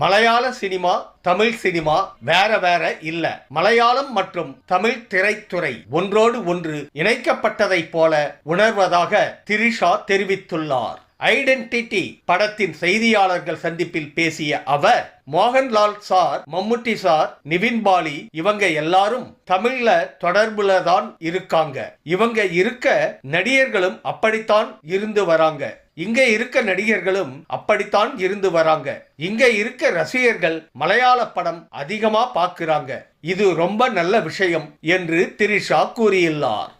மலையாள cinema Tamil cinema வேற வேற இல்ல. மலையாளம் மற்றும் தமிழ் திரைத்துறை ஒன்றோடு ஒன்று இணைக்கப்பட்டதைப் போல உணர்வதாக திரிஷா தெரிவித்துள்ளார். ஐடென்டிட்டி படத்தின் செய்தியாளர்கள் சந்திப்பில் பேசிய அவர் மோகன்லால் சார் மம்முட்டி சார் நிவின் பாலி இவங்க எல்லாரும் தமிழ்ல தொடர்புல தான் இருக்காங்க. இவங்க இருக்க நடிகர்களும் அப்படித்தான் இருந்து வராங்க. இங்க இருக்க நடிகர்களும் அப்படித்தான் இருந்து வராங்க. இங்க இருக்க ரசிகர்கள் மலையாள படம் அதிகமா பார்க்கறாங்க இது ரொம்ப நல்ல விஷயம் என்று திரிஷா கூறியுள்ளார்.